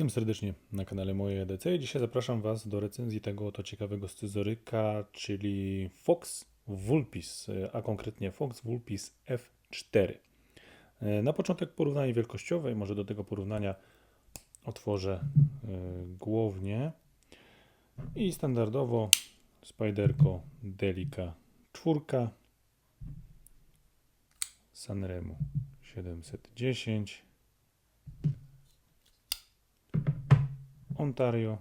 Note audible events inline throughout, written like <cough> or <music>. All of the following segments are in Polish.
Witam serdecznie na kanale Moje EDC. Dzisiaj zapraszam Was do recenzji tego oto ciekawego scyzoryka, czyli Fox Vulpis, a konkretnie Fox Vulpis F4. Na początek porównanie wielkościowe, może do tego porównania otworzę e, głownię i standardowo Spiderco Delica 4 Sanremo 710 Ontario,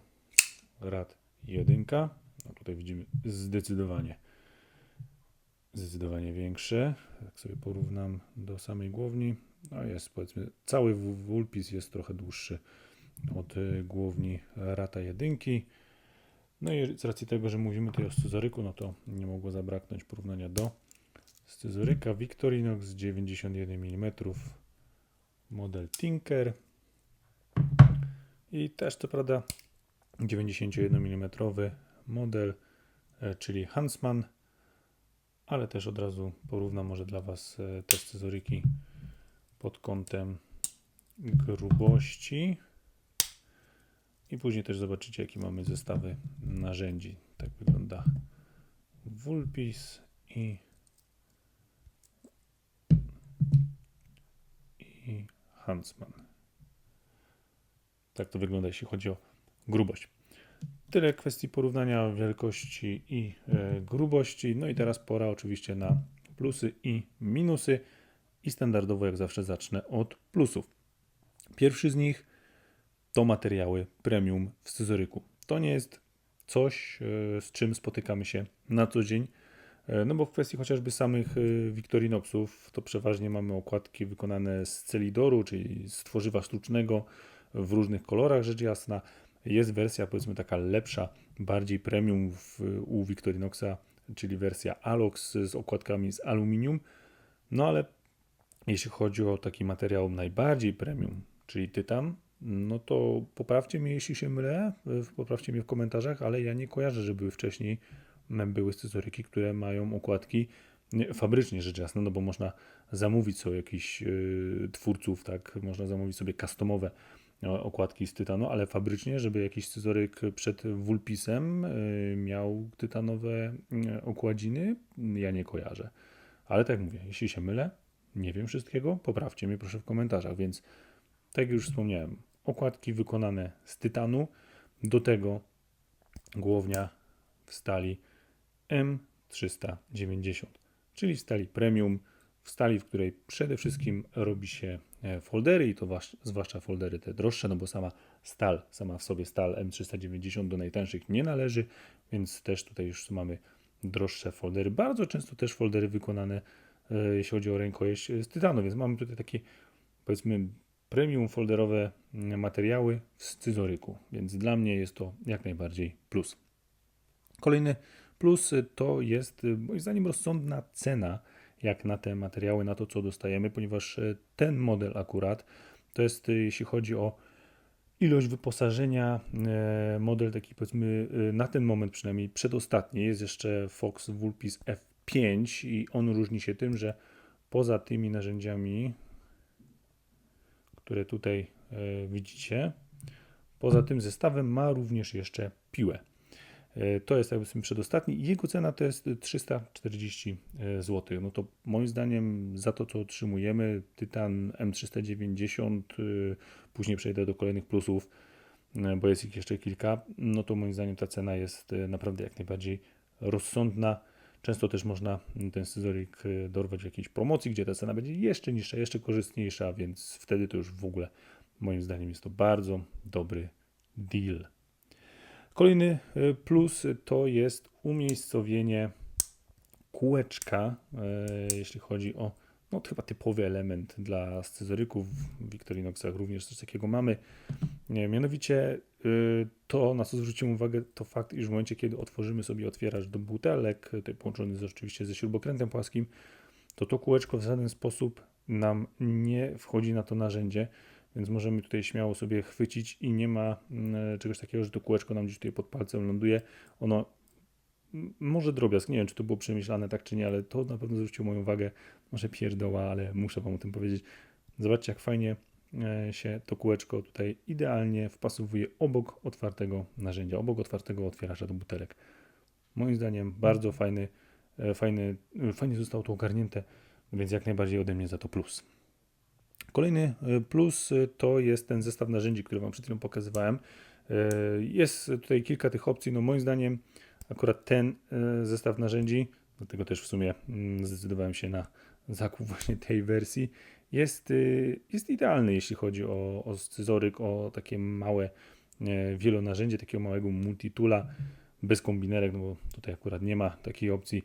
rad 1. No tutaj widzimy zdecydowanie zdecydowanie większe. Jak sobie porównam do samej głowni, no jest powiedzmy cały wulpis jest trochę dłuższy od y, głowni rata 1. No i z racji tego, że mówimy tutaj o scyzoryku, no to nie mogło zabraknąć porównania do scyzoryka Victorinox 91 mm model Tinker i też co prawda 91 mm model, e, czyli Huntsman, ale też od razu porównam może dla Was e, te scyzoryki pod kątem grubości. I później też zobaczycie, jakie mamy zestawy narzędzi. Tak wygląda Vulpis i, i Huntsman. Tak to wygląda, jeśli chodzi o grubość. Tyle kwestii porównania wielkości i e, grubości. No i teraz pora oczywiście na plusy i minusy. I standardowo, jak zawsze, zacznę od plusów. Pierwszy z nich to materiały premium w scyzoryku. To nie jest coś, e, z czym spotykamy się na co dzień. E, no bo w kwestii chociażby samych Victorinoxów, to przeważnie mamy okładki wykonane z celidoru, czyli z tworzywa sztucznego, w różnych kolorach, rzecz jasna. Jest wersja powiedzmy taka lepsza, bardziej premium w, u Victorinoxa, czyli wersja Alox z okładkami z aluminium. No ale jeśli chodzi o taki materiał najbardziej premium, czyli tytan, no to poprawcie mnie, jeśli się mylę, poprawcie mnie w komentarzach, ale ja nie kojarzę, że wcześniej były scyzoryki, które mają okładki fabrycznie rzecz jasna, no bo można zamówić sobie jakichś y, twórców, tak, można zamówić sobie customowe okładki z tytanu, ale fabrycznie, żeby jakiś scyzoryk przed Vulpisem y, miał tytanowe y, okładziny, ja nie kojarzę. Ale tak mówię, jeśli się mylę, nie wiem wszystkiego, poprawcie mnie proszę w komentarzach, więc tak jak już wspomniałem, okładki wykonane z tytanu, do tego głownia w stali M390, czyli w stali premium, w stali, w której przede wszystkim robi się foldery i to zwłaszcza foldery te droższe, no bo sama stal, sama w sobie stal M390 do najtańszych nie należy, więc też tutaj już mamy droższe foldery. Bardzo często też foldery wykonane, e, jeśli chodzi o rękojeść z tytanu, więc mamy tutaj takie powiedzmy premium folderowe mm, materiały w scyzoryku, więc dla mnie jest to jak najbardziej plus. Kolejny plus to jest moim zdaniem rozsądna cena jak na te materiały, na to, co dostajemy, ponieważ e, ten model akurat to jest, e, jeśli chodzi o ilość wyposażenia, e, model taki powiedzmy na ten moment przynajmniej przedostatni, jest jeszcze Fox Vulpis F5 i on różni się tym, że poza tymi narzędziami, które tutaj widzicie, poza tym zestawem ma również jeszcze piłę. E, to jest jakby przedostatni i jego cena to jest 340 e, zł. No to moim zdaniem za to, co otrzymujemy, Tytan M390, e, później przejdę do kolejnych plusów, bo jest ich jeszcze kilka, no to moim zdaniem ta cena jest naprawdę jak najbardziej rozsądna. Często też można ten scyzoryk dorwać w jakiejś promocji, gdzie ta cena będzie jeszcze niższa, jeszcze korzystniejsza, więc wtedy to już w ogóle moim zdaniem jest to bardzo dobry deal. Kolejny e, plus to jest umiejscowienie kółeczka, e, jeśli chodzi o no, chyba typowy element dla scyzoryków. W Victorinoxach również coś takiego mamy. Mianowicie e, to, na co zwróciłem uwagę, to fakt, iż w momencie, kiedy otworzymy sobie otwieracz do butelek, tutaj połączony jest oczywiście ze śrubokrętem płaskim, to to kółeczko w żaden sposób nam nie wchodzi na to narzędzie. Więc możemy tutaj śmiało sobie chwycić i nie ma mm, czegoś takiego, że to kółeczko nam gdzieś tutaj pod palcem ląduje. Ono może drobiazg, nie wiem czy to było przemyślane tak czy nie, ale to na pewno zwróciło moją uwagę. Może pierdoła, ale muszę Wam o tym powiedzieć. Zobaczcie jak fajnie e, się to kółeczko tutaj idealnie wpasowuje obok otwartego narzędzia, obok otwartego otwieracza do butelek. Moim zdaniem bardzo fajny, e, fajny, e, fajnie zostało to ogarnięte, więc jak najbardziej ode mnie za to plus. Kolejny plus to jest ten zestaw narzędzi, który Wam przed chwilą pokazywałem. Jest tutaj kilka tych opcji. No moim zdaniem akurat ten zestaw narzędzi, dlatego też w sumie mm, zdecydowałem się na zakup <laughs> właśnie tej wersji, jest, y, jest idealny, jeśli chodzi o, o scyzoryk, o takie małe wielonarzędzie, takiego małego multitula bez kombinerek, no bo tutaj akurat nie ma takiej opcji.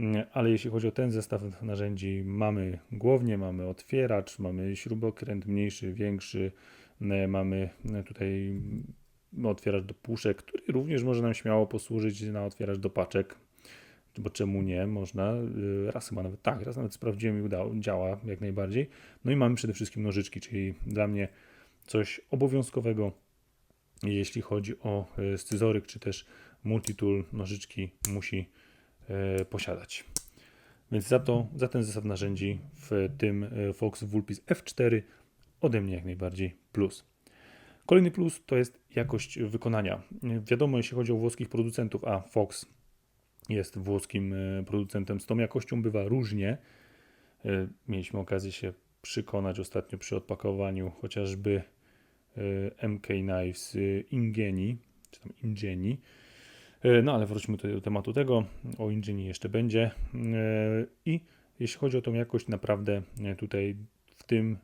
Mm, ale jeśli chodzi o ten zestaw narzędzi, mamy głownię, mamy otwieracz, mamy śrubokręt mniejszy, większy, mamy tutaj otwieracz do puszek, który również może nam śmiało posłużyć na otwieracz do paczek bo czemu nie, można, y, raz chyba nawet, tak, raz nawet sprawdziłem i udało, działa jak najbardziej. No i mamy przede wszystkim nożyczki, czyli dla mnie coś obowiązkowego, jeśli chodzi o y, scyzoryk, czy też multitool, nożyczki musi posiadać. Więc za to, za ten zestaw narzędzi w tym Fox Vulpis F4 ode mnie jak najbardziej plus. Kolejny plus to jest jakość wykonania. Wiadomo, jeśli chodzi o włoskich producentów, a Fox jest włoskim e, producentem. Z tą jakością bywa różnie. E, mieliśmy okazję się przekonać ostatnio przy odpakowaniu chociażby e, MK Knives Ingeni, czy tam Ingeni. No ale wróćmy do tematu tego. O Ingeni jeszcze będzie. I jeśli chodzi o tą jakość, naprawdę tutaj w tym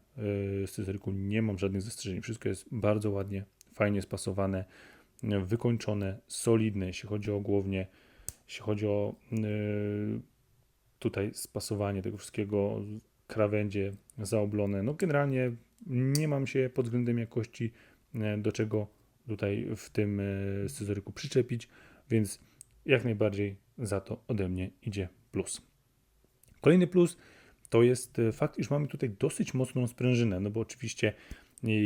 scyzoryku nie mam żadnych zastrzeżeń. Wszystko jest bardzo ładnie, fajnie spasowane, wykończone, solidne, jeśli chodzi o głownię jeśli chodzi o tutaj spasowanie tego wszystkiego, krawędzie zaoblone. No generalnie nie mam się pod względem jakości do czego tutaj w tym scyzoryku przyczepić, więc jak najbardziej za to ode mnie idzie plus. Kolejny plus to jest fakt, iż mamy tutaj dosyć mocną sprężynę, no bo oczywiście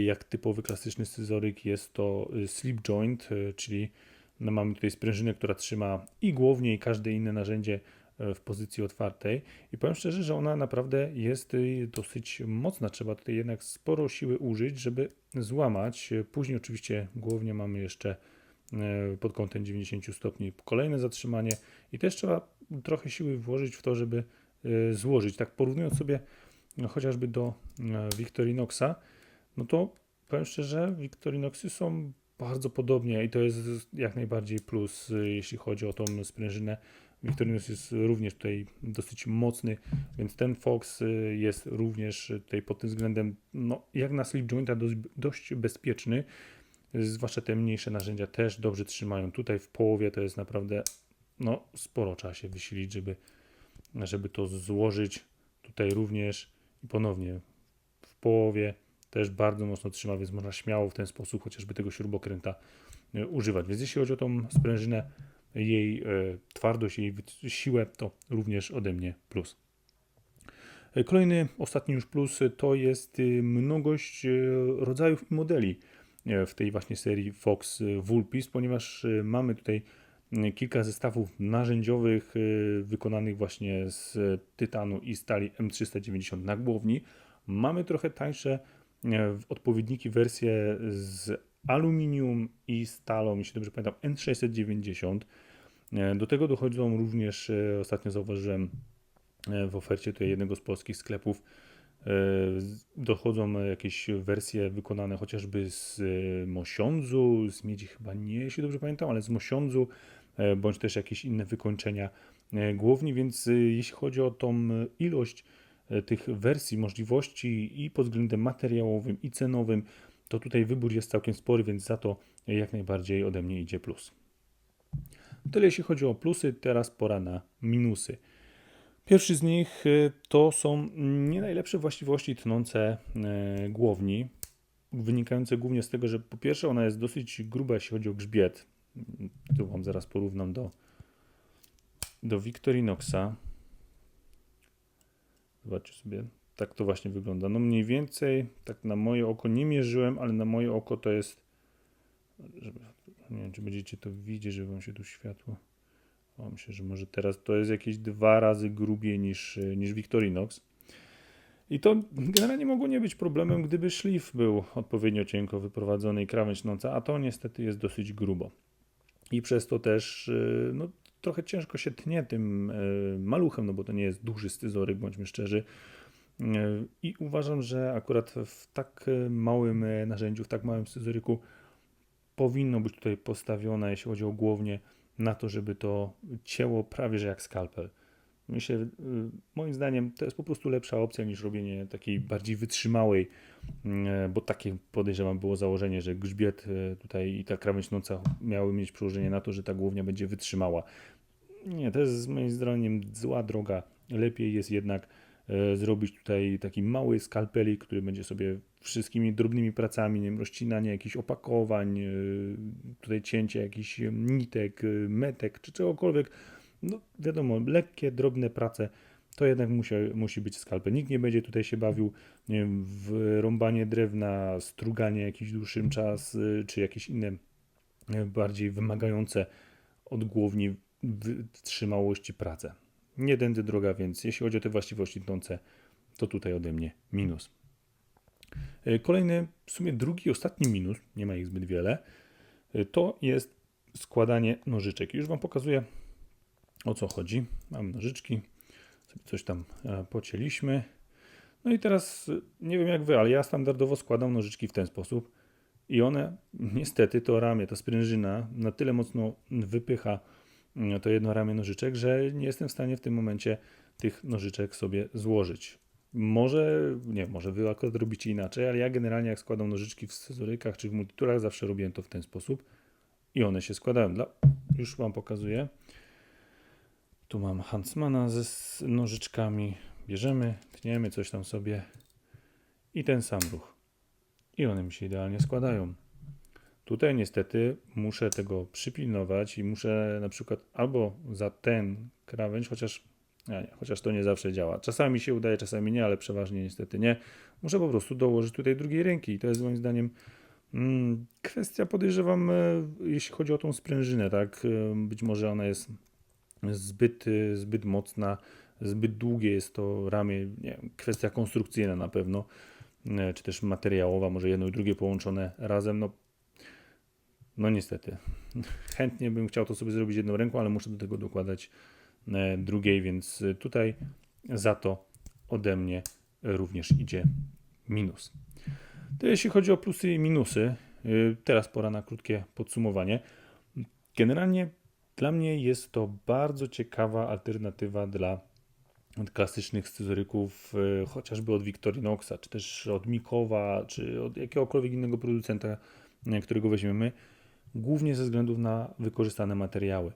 jak typowy klasyczny scyzoryk jest to slip joint, czyli no mamy tutaj sprężynę, która trzyma i głownie, i każde inne narzędzie e, w pozycji otwartej. I powiem szczerze, że ona naprawdę jest dosyć mocna. Trzeba tutaj jednak sporo siły użyć, żeby złamać. Później oczywiście głównie mamy jeszcze e, pod kątem 90 stopni kolejne zatrzymanie i też trzeba trochę siły włożyć w to, żeby e, złożyć. Tak porównując sobie chociażby do Victorinoxa, no to powiem szczerze, Victorinoxy są bardzo podobnie i to jest jak najbardziej plus, jeśli chodzi o tą sprężynę. Victorinox jest również tutaj dosyć mocny, więc ten Fox jest również tutaj pod tym względem, no, jak na slip jointa dość, dość bezpieczny, zwłaszcza te mniejsze narzędzia też dobrze trzymają. Tutaj w połowie to jest naprawdę, no, sporo trzeba się wysilić, żeby, żeby to złożyć. Tutaj również i ponownie w połowie też bardzo mocno trzyma, więc można śmiało w ten sposób chociażby tego śrubokręta e, używać. Więc jeśli chodzi o tą sprężynę, jej e, twardość, jej siłę, to również ode mnie plus. E, kolejny, ostatni już plus to jest mnogość rodzajów i modeli w tej właśnie serii Fox Vulpis, ponieważ mamy tutaj kilka zestawów narzędziowych wykonanych właśnie z tytanu i stali M390 na głowni. Mamy trochę tańsze E, odpowiedniki wersje z aluminium i stalą, jeśli dobrze pamiętam, N690. E, do tego dochodzą również, e, ostatnio zauważyłem w ofercie tutaj jednego z polskich sklepów, dochodzą jakieś wersje wykonane chociażby z mosiądzu, z miedzi chyba nie, jeśli dobrze pamiętam, ale z mosiądzu, bądź też jakieś inne wykończenia głowni, więc jeśli chodzi o tą ilość E, tych wersji, możliwości i pod względem materiałowym i cenowym, to tutaj wybór jest całkiem spory, więc za to jak najbardziej ode mnie idzie plus. Tyle jeśli chodzi o plusy, teraz pora na minusy. Pierwszy z nich e, to są nie najlepsze właściwości tnące e, głowni, wynikające głównie z tego, że po pierwsze ona jest dosyć gruba, jeśli chodzi o grzbiet. Tu Wam zaraz porównam do, do Victorinoxa. Zobaczcie sobie, tak to właśnie wygląda. No mniej więcej, tak na moje oko nie mierzyłem, ale na moje oko to jest, żeby, nie wiem, czy będziecie to widzieć, że wam się tu światło. Myślę, że może teraz to jest jakieś dwa razy grubiej niż, niż Victorinox. I to generalnie mogło nie być problemem, gdyby szlif był odpowiednio cienko wyprowadzony i krawędź noca, a to niestety jest dosyć grubo. I przez to też y, no, trochę ciężko się tnie tym y, maluchem, no bo to nie jest duży scyzoryk, bądźmy szczerzy. I uważam, że akurat w tak małym narzędziu, w tak małym scyzoryku powinno być tutaj postawione, jeśli chodzi o głownię, na to, żeby to cięło prawie że jak skalpel. Myślę, y, moim zdaniem to jest po prostu lepsza opcja niż robienie takiej bardziej wytrzymałej, mm, bo takie podejrzewam było założenie, że grzbiet y, tutaj i ta krawędź noca miały mieć przełożenie na to, że ta głownia będzie wytrzymała. Nie, to jest moim zdaniem zła droga. Lepiej jest jednak zrobić tutaj taki mały skalpelik, który będzie sobie wszystkimi drobnymi pracami, nie wiem, rozcinanie jakichś opakowań, tutaj cięcie jakichś nitek, metek czy czegokolwiek, no wiadomo, lekkie, drobne prace, to jednak musi, musi być skalpel. Nikt nie będzie tutaj się bawił nie wiem, w rąbanie drewna, struganie jakiś dłuższym czas, czy jakieś inne bardziej wymagające od głowni wytrzymałości prace. Nie tędy droga, więc jeśli chodzi o te właściwości tnące, to tutaj ode mnie minus. Y, kolejny, w sumie drugi, ostatni minus, nie ma ich zbyt wiele, y, to jest składanie nożyczek. Już Wam pokazuję o co chodzi. Mam nożyczki, sobie coś tam e, pocięliśmy. No i teraz e, nie wiem jak wy, ale ja standardowo składam nożyczki w ten sposób i one niestety to ramię, ta sprężyna na tyle mocno wypycha to jedno ramię nożyczek, że nie jestem w stanie w tym momencie tych nożyczek sobie złożyć. Może, nie może wy akurat robicie inaczej, ale ja generalnie jak składam nożyczki w scyzorykach czy w multiturach zawsze robiłem to w ten sposób i one się składają. Dla, już Wam pokazuję. Tu mam Huntsmana ze nożyczkami. Bierzemy, tniemy coś tam sobie i ten sam ruch. I one mi się idealnie składają. Tutaj niestety muszę tego przypilnować i muszę na przykład albo za ten krawędź, chociaż, nie, chociaż to nie zawsze działa. Czasami się udaje, czasami nie, ale przeważnie niestety nie. Muszę po prostu dołożyć tutaj drugiej ręki i to jest moim zdaniem mm, kwestia, podejrzewam, e, jeśli chodzi o tą sprężynę, tak? E, być może ona jest zbyt, zbyt mocna, zbyt długie jest to ramię, nie kwestia konstrukcyjna na pewno, e, czy też materiałowa, może jedno i drugie połączone razem, no, no niestety. <laughs> Chętnie bym chciał to sobie zrobić jedną ręką, ale muszę do tego dokładać e, drugiej, więc tutaj za to ode mnie również idzie minus. To jeśli chodzi o plusy i minusy, e, teraz pora na krótkie podsumowanie. Generalnie dla mnie jest to bardzo ciekawa alternatywa dla klasycznych scyzoryków, e, chociażby od Victorinoxa, czy też od Mikowa, czy od jakiegokolwiek innego producenta, e, którego weźmiemy, głównie ze względu na wykorzystane materiały.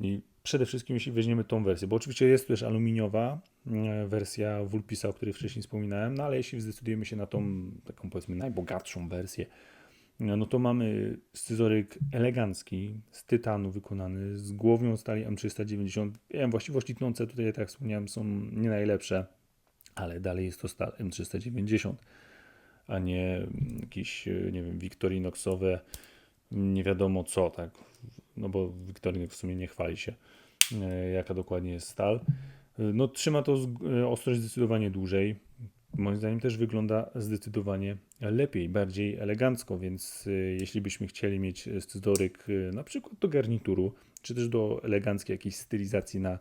I przede wszystkim, jeśli weźmiemy tą wersję, bo oczywiście jest też aluminiowa e, wersja Vulpisa, o której wcześniej wspominałem, no ale jeśli zdecydujemy się na tą taką powiedzmy najbogatszą wersję, no to mamy scyzoryk elegancki z tytanu wykonany, z głownią stali M390. wiem, właściwości tnące tutaj, tak jak wspomniałem, są nie najlepsze, ale dalej jest to stal M390, a nie jakieś, nie wiem, Victorinoxowe, nie wiadomo co, tak, no bo Victorinox w sumie nie chwali się, e, jaka dokładnie jest stal. No trzyma to e, ostrość zdecydowanie dłużej, moim zdaniem też wygląda zdecydowanie lepiej, bardziej elegancko, więc y, jeśli byśmy chcieli mieć scyzoryk na przykład do garnituru, czy też do eleganckiej jakiejś stylizacji na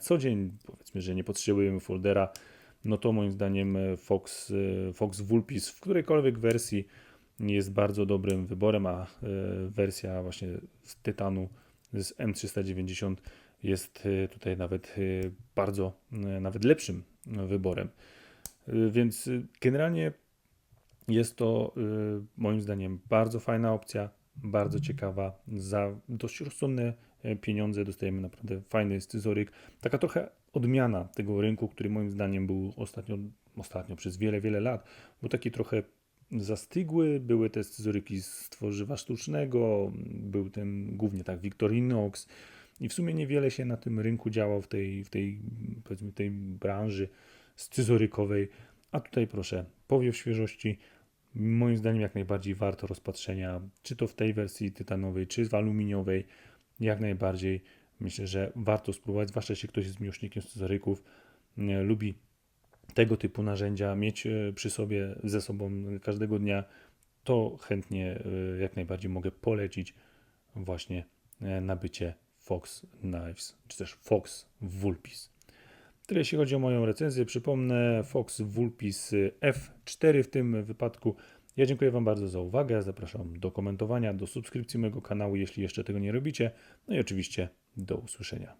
co dzień, powiedzmy, że nie potrzebujemy foldera, no to moim zdaniem Fox, Fox Vulpis w którejkolwiek wersji jest bardzo dobrym wyborem, a wersja właśnie z tytanu z M390 jest tutaj nawet bardzo, nawet lepszym wyborem. Więc generalnie jest to moim zdaniem bardzo fajna opcja, bardzo ciekawa. Za dość rozsądne e, pieniądze dostajemy naprawdę fajny scyzoryk. Taka trochę odmiana tego rynku, który moim zdaniem był ostatnio, ostatnio przez wiele, wiele lat, bo taki trochę zastygły, były te scyzoryki z tworzywa sztucznego, był ten głównie tak Victorinox i w sumie niewiele się na tym rynku działo w tej, w tej powiedzmy tej branży scyzorykowej, a tutaj proszę, powiew świeżości, moim zdaniem jak najbardziej warto rozpatrzenia, czy to w tej wersji tytanowej, czy w aluminiowej, jak najbardziej myślę, że warto spróbować, zwłaszcza jeśli ktoś jest miłośnikiem scyzoryków, lubi tego typu narzędzia mieć e, przy sobie, ze sobą każdego dnia, to chętnie e, jak najbardziej mogę polecić właśnie e, nabycie Fox Knives, czy też Fox Vulpis. Tyle jeśli chodzi o moją recenzję. Przypomnę Fox Vulpis F4 w tym wypadku. Ja dziękuję Wam bardzo za uwagę. Zapraszam do komentowania, do subskrypcji mojego kanału, jeśli jeszcze tego nie robicie. No i oczywiście do usłyszenia.